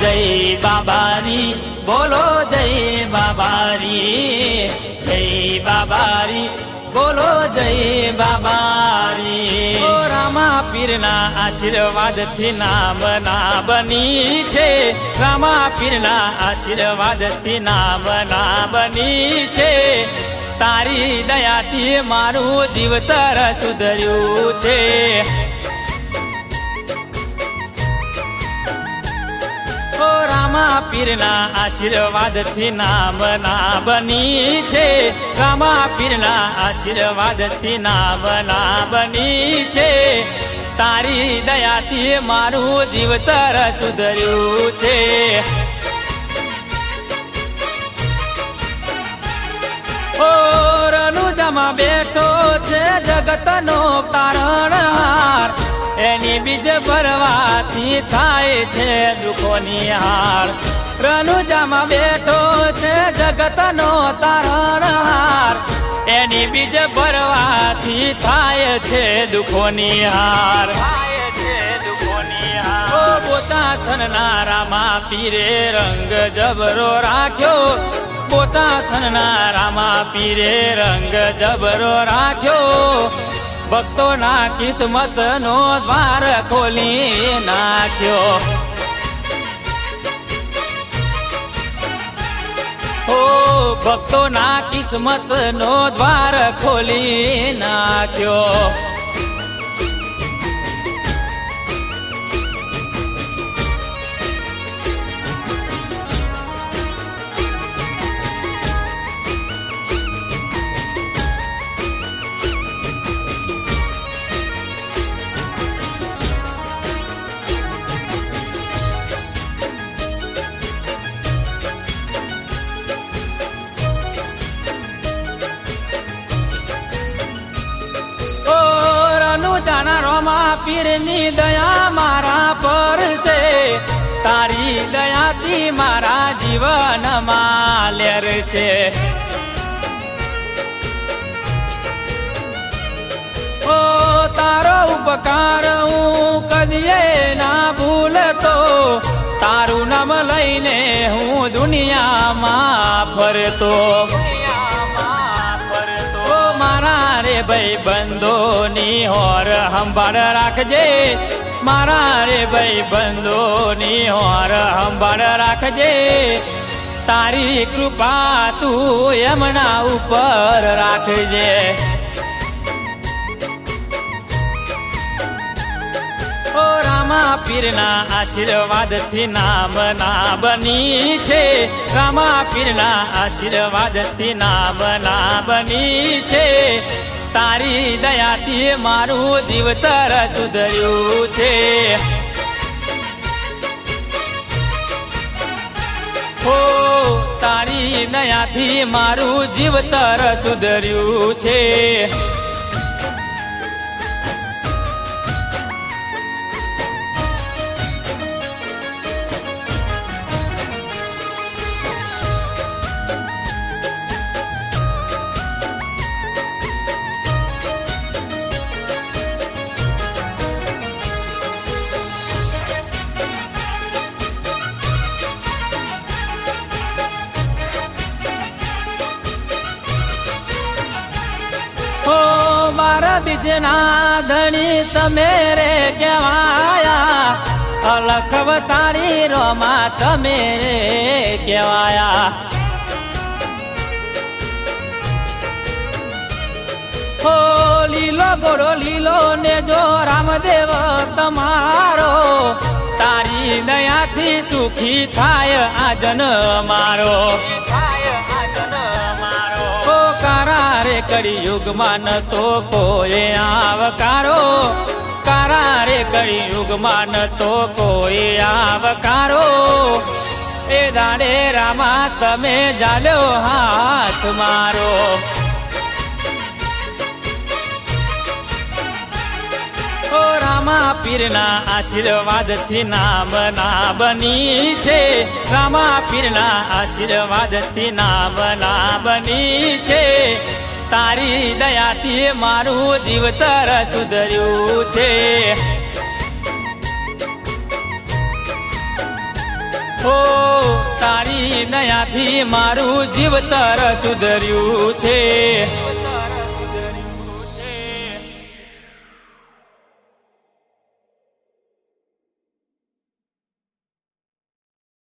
જય બાબારી, બોલો જય બાબારી જય બાબારી, બોલો જય બાબારી. રામા પીરના આશીર્વાદથી નામ ના બની છે, રામા પીરના આશીર્વાદથી નામ ના બની છે. તારી દયાથી મારું જીવતર સુધર્યું છે. રામા પીરના આશીર્વાદથી નામ ના બની છે. રામા પીરના આશીર્વાદથી નામ ના બની છે. તારી દયાથી મારું જીવતર સુધર્યું છે. ઓ રનુજામાં બેઠો છે જગતનો તારણહાર. એની બીજ ભરવાથી થાય છે દુઃખોની હાર. રનુજામાં બેઠો છે જગતનો તારણહાર. એની બીજ ભરવાથી થાય છે દુઃખોની હાર. પોતાસન નારામાં પીરે રંગ જબરો રાખ્યો. પોતાસન નારામાં પીરે રંગ જબરો રાખ્યો. ભક્તોના કિસ્મત નો દ્વાર ખોલી નાખ્યો. ઓ ભક્તોના કિસ્મત નો દ્વાર ખોલી નાખ્યો. પીરની દયા મારા પર છે. તારી દયાથી મારા જીવનમાં લેર છે. ઓ, તારો ઉપકાર હું કદીએ ના ભૂલતો. તારું નામ લઈને હું દુનિયામાં ફરતો. રે ભાઈ બંધોની હોર સંભાળ રાખજે. મારા રે ભાઈ બંધોની હોર સંભાળ રાખજે. તારી કૃપા તું એમના ઉપર રાખજે. ઓ રામા પીરના આશીર્વાદથી નામ ના બની છે. રામા પીરના આશીર્વાદથી નામ ના બની છે. તારી દયાથી મારું જીવતર સુધર્યું છે. હો તારી દયાથી મારું જીવતર સુધર્યું છે. બીજના ધણી તમે રે કેવાયા અલખવ તારી રોમા તમે રે કેવાયા હો, લીલો ગોળો લીલો ને જો રામદેવ તમારો. તારી દયાથી સુખી થાય આજન મારો. ઓ કારા રે યુગમાં ન તો કોઈ આવકારો. કારા રે કડી યુગમાં ન તો કોઈ આવકારો. એ દાડે રામા, તમે જાલ્યો હાથ મારો. રામા, પીરના આશીર્વાદથી નામ ના બની છે. રામા, પીરના આશીર્વાદથી નામ ના બની છે. તારી દયાથી મારું જીવતર સુધર્યું છે. હો તારી દયાથી મારું જીવતર સુધર્યું છે.